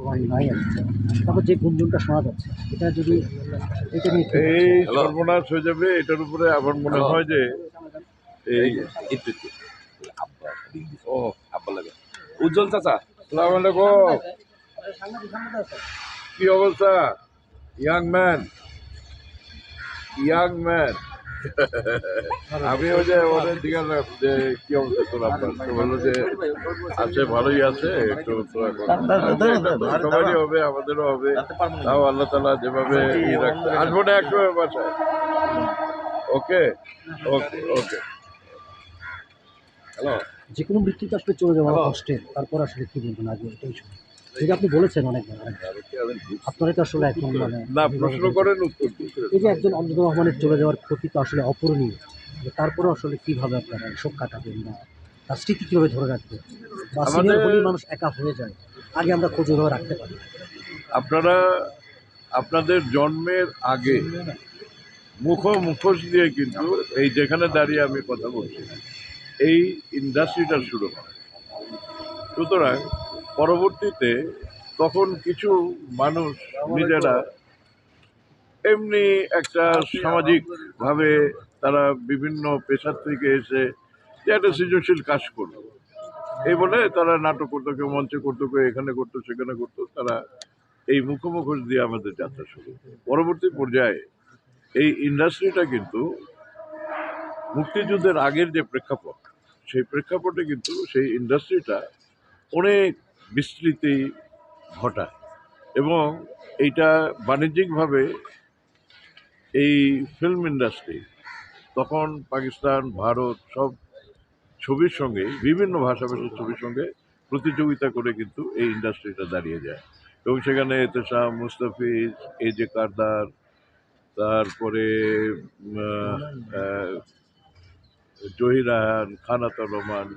প্রমাণ নাই আর কি। তারপর যে গুঞ্জনটা শোনা যাচ্ছে এটা যদি এটা নিয়ে কি এই সর্বনাশ হয়ে যাবে এটার উপরে আমার মনে হয় যে এই একটু একটু ও আব্বা লাগে। উজ্জ্বল চাচা সালাম আলাইকুম। কি অবস্থা? Young man. Young man. আমি ওই যে ওদের দিকে যে কি অবস্থা তোর আপনার তো বলল যে আছে ভালোই আছে একটু সবারই হবে আমাদেরও হবে। তাও আল্লাহ তালা যেভাবে ই আসব না একটু বাসায়? ওকে? ওকে ওকে। হ্যালো যে কোনো মৃত্যুতে আসলে চলে যাওয়া কষ্টের তারপর আসলে কি বলবেন? আগে এটাই শুনি যে আপনি বলেছেন অনেকবার। আপনারা তো আসলে এখন মানে না প্রশ্ন করেন এই যে একজন অঞ্জন রহমানের চলে যাওয়ার ক্ষতি তো আসলে অপূরণীয়। তারপরে আসলে কীভাবে আপনারা শোক কাটাবেন বা তার স্মৃতি কীভাবে ধরে রাখবেন? বা সিনিয়র হলেই মানুষ একা হয়ে যায় আগে আমরা খোঁজ ওইভাবে রাখতে পারি। আপনারা আপনাদের জন্মের আগে মুখ মুখোশ দিয়ে কিন্তু এই যেখানে দাঁড়িয়ে আমি কথা বলছি এই ইন্ডাস্ট্রিটা শুরু হয়। সুতরাং পরবর্তীতে তখন কিছু মানুষ নিজেরা এমনি একটা সামাজিকভাবে তারা বিভিন্ন পেশার থেকে এসে যে একটা সৃজনশীল কাজ করল। এই বলে তারা নাটক করতো, কেউ মঞ্চে করতো, কেউ এখানে করতো, সেখানে করতো, তারা এই মুখোমুখোশ দিয়ে আমাদের যাত্রা শুরু পরবর্তী পর্যায়ে এই ইন্ডাস্ট্রিটা কিন্তু মুক্তিযুদ্ধের আগের যে প্রেক্ষাপট সেই প্রেক্ষাপটে কিন্তু সেই ইন্ডাস্ট্রিটা অনেক বিস্তৃতি ঘটায়। এবং এইটা বাণিজ্যিকভাবে এই ফিল্ম ইন্ডাস্ট্রি তখন পাকিস্তান, ভারত সব ছবির সঙ্গে, বিভিন্ন ভাষাভাষীর ছবির সঙ্গে প্রতিযোগিতা করে কিন্তু এই ইন্ডাস্ট্রিটা দাঁড়িয়ে যায়। এবং সেখানে এতেশাম মুস্তাফিজ এ জে কারদার, তারপরে জহির রাহান খানাতর রহমান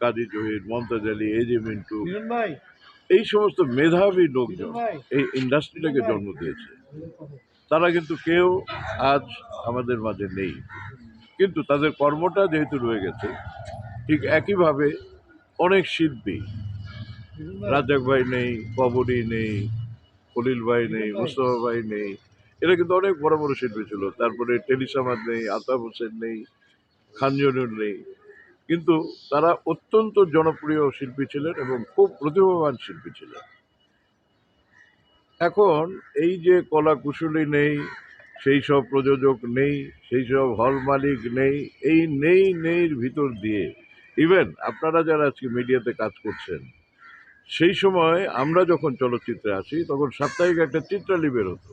কাজী জহির মমতাজ আলী এ জে মিন্টু এই সমস্ত মেধাবী লোকজন এই ইন্ডাস্ট্রিটাকে জন্ম দিয়েছে। তারা কিন্তু কেউ আজ আমাদের মাঝে নেই। কিন্তু তাদের কর্মটা যেহেতু রয়ে গেছে ঠিক একইভাবে অনেক শিল্পী রাজাক ভাই। নেই কবরী নেই খলিল ভাই নেই মুস্তফা ভাই নেই এরা কিন্তু অনেক বড় বড় শিল্পী ছিল। তারপরে টেলিসামাদ নেই আতাব হোসেন নেই খানজনুর নেই। কিন্তু তারা অত্যন্ত জনপ্রিয় শিল্পী ছিলেন এবং খুব প্রতিভাবান শিল্পী ছিলেন। এখন এই যে কলা কুশলী নেই, সেই সব প্রযোজক নেই, সেই সব হল মালিক নেই, এই নেই নেইর ভিতর দিয়ে ইভেন আপনারা যারা আজকে মিডিয়াতে কাজ করছেন, সেই সময় আমরা যখন চলচ্চিত্রে আসি, তখন সাপ্তাহিক একটা চিত্রালি বেরোতো।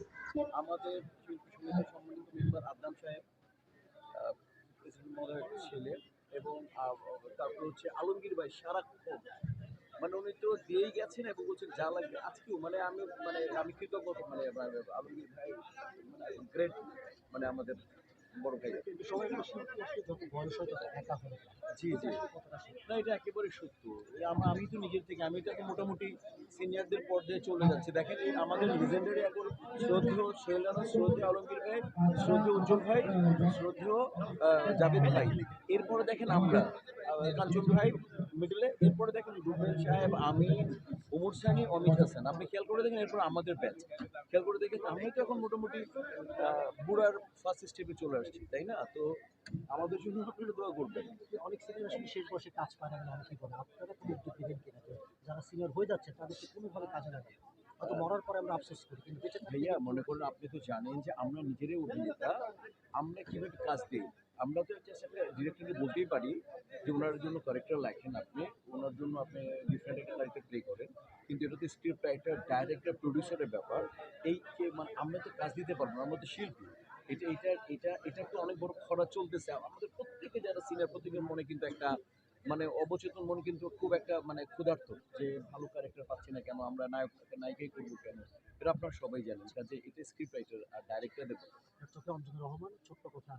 আমাদের ছেলে। এবং তারপর হচ্ছে আলমগীর ভাই সারাক্ষণ মানে উনি তো দিয়েই গেছেন এবং বলছেন, যা লাগবে আজকেও। মানে আমি মানে আমি কৃতজ্ঞ মানে আলমগীর ভাই মানে গ্রেট মানে আমাদের বড় ভাই। জি জি। না, এটা একেবারে সত্য। আমি তো নিজের থেকে, আমি তো মোটামুটি সিনিয়রদের পর্যায়ে চলে যাচ্ছি। দেখেন আমাদের লিজেন্ডারি এখন শ্রদ্ধেয় সোহেল রানা শ্রদ্ধেয় আলমগীর ভাই, শ্রদ্ধেয় উজ্জ্বল ভাই, শ্রদ্ধেয় জাভেদ ভাই। এরপরে দেখেন আমরা কাঞ্চন ভাই মিডলে এরপরে দেখেন রুবেল সাহেব আমি ওমর সানি অমিত হাসান। আপনি খেয়াল করে দেখেন এরপর আমাদের ব্যাচ খেয়াল করে দেখেন আমি তো এখন মোটামুটি বুড়ার ফার্স্ট স্টেপে চলে আসছি তাই না? তো আমাদের জন্য আপনারা দোয়া করবেন। অনেক সিনিয়র আসলে শেষ বয়সে কাজ পায় না বলে অনেকেই বলে। আপনারা তো উদ্যোগ নেবেন কিনা যারা সিনিয়র হয়ে যাচ্ছে তাদেরকে কোনোভাবে কাজে লাগাবে হয়তো মরার পরে আমরা আফসোস করি কিন্তু ভাইয়া মনে করুন আপনি তো জানেন যে আমরা নিজেরাই অভিনেতা। আমরা কীভাবে কাজ দিই? আমরা তো জাস্ট একটা ডিরেক্টরকে বলতেই পারি যে ওনার জন্য ক্যারেক্টার লেখেন আপনি, ওনার জন্য আপনি ডিফারেন্ট একটা ক্যারেক্টার প্লে করেন। কিন্তু এটা তো স্ক্রিপ্ট রাইটার ডাইরেক্টর প্রডিউসারের ব্যাপার। এই মানে আমরা তো কাজ দিতে পারব না, আমরা তো শিল্পী। এটা এটা এটা এটা একটা অনেক বড় খরা চলতেছে। আমাদের প্রত্যেকে যারা সিনিয়র প্রত্যেকের মনে কিন্তু একটা মানে অবচেতন মনে কিন্তু খুব একটা মানে ক্ষুধার্ত যে ভালো ক্যারেক্টার পাচ্ছি না কেন, আমরা নায়ক, নায়িকাই করব কেন? এটা আপনারা সবাই জানেন। কাজে এটা স্ক্রিপ্ট রাইটার আর ডাইরেক্টর দেবো। চোখে অঞ্জন রহমান, ছোট্ট কথা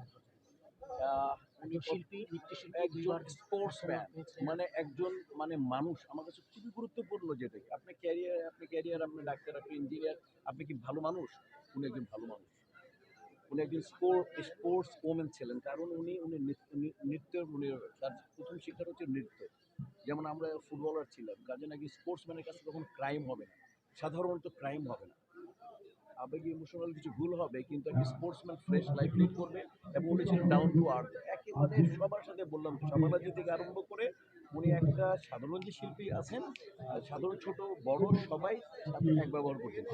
শিল্পী নৃত্যশিল্পী একজন স্পোর্টসম্যান মানে একজন মানে মানুষ। আমার কাছে খুবই গুরুত্বপূর্ণ যেটা আপনি ক্যারিয়ার আপনি ক্যারিয়ার আপনি ডাক্তার আপনি ইঞ্জিনিয়ার আপনি কি ভালো মানুষ? উনি একজন ভালো মানুষ। উনি একজন স্পোর্ট স্পোর্টস ওমেন ছিলেন। কারণ উনি উনি নৃত্য- উনি তার প্রথম শিক্ষাটা হচ্ছে নৃত্য। যেমন আমরা ফুটবলার ছিলাম। কাজে নাকি স্পোর্টসম্যানের কাছে তখন ক্রাইম হবে না। সাধারণত ক্রাইম হবে না। আবেগে ইমোশনাল কিছু ভুল হবে, কিন্তু একটা স্পোর্টসম্যান ফ্রেশ লাইফ লিড করবে, এবং উনি ছিলেন ডাউন টু আর্থ একেবারে সবার সাথে বললাম, সমালোচনা থেকে আরম্ভ করে উনি একটা সাধারণ যে শিল্পী আছেন সাধারণ ছোট বড় সবাই এক ব্যবহার করতেন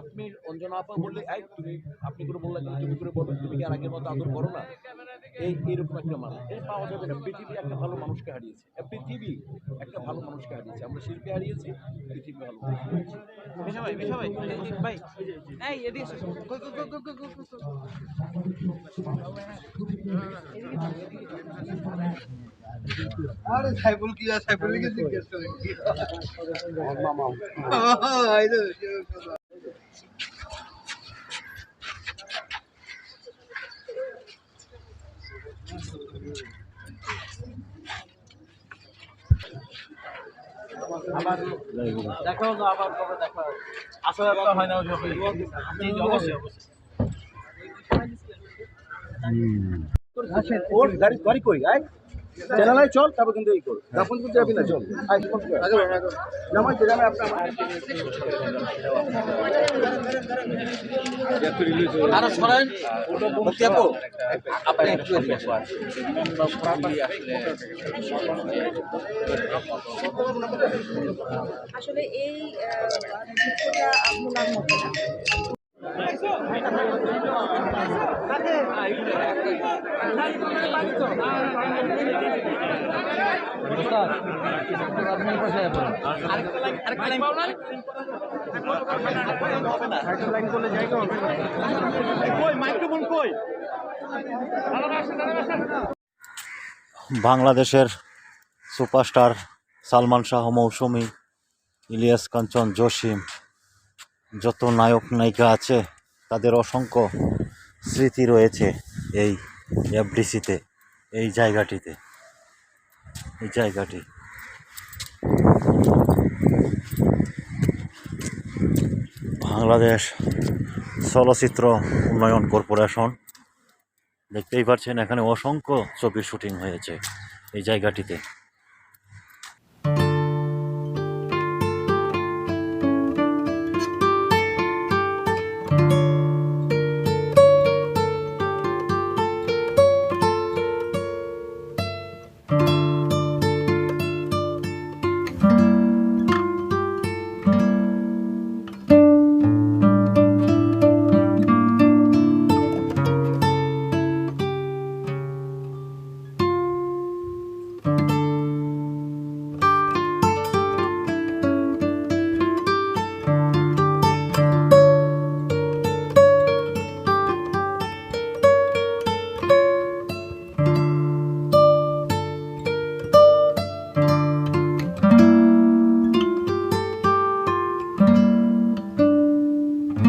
আপনি অঞ্জনা আপা বললে এই তুমি আপনি করে বললেন তুমি করে বলবে তুমি কি আর আগের মতো আদর করো না এই এরকম একটা মানুষ এটা পাওয়া যাবে না পৃথিবী একটা ভালো মানুষকে হারিয়েছে পৃথিবী একটা ভালো মানুষকে হারিয়েছে আমরা শিল্পী হারিয়েছি পৃথিবী ভালো ভাই ভাই ভাই এই এদিকে। আরে সাইফুল কি আর সাইফুলকে জিজ্ঞেস করেন মামা এই তো দেখা আবার কবে দেখা আসলে তো হয় না অবশ্যই ওর গাড়ি গাড়ি কই? চ্যানেলে চল তারপর কিন্তু এই কর। দাপন করতে যাবি না চল। আয় জামাই তো জামাই আপনার আরও সরাই মুক্তি আপু আপনি একটু আসলে এই আহ, মতো না। বাংলাদেশের সুপারস্টার সালমান শাহ মৌসুমী ইলিয়াস কাঞ্চন জসিম যত নায়ক নায়িকা আছে তাদের অসংখ্য স্মৃতি রয়েছে এই এফডিসিতে, এই জায়গাটিতে। এই জায়গাটি। বাংলাদেশ চলচ্চিত্র উন্নয়ন কর্পোরেশন। দেখতেই পাচ্ছেন এখানে অসংখ্য ছবির শুটিং হয়েছে এই জায়গাটিতে।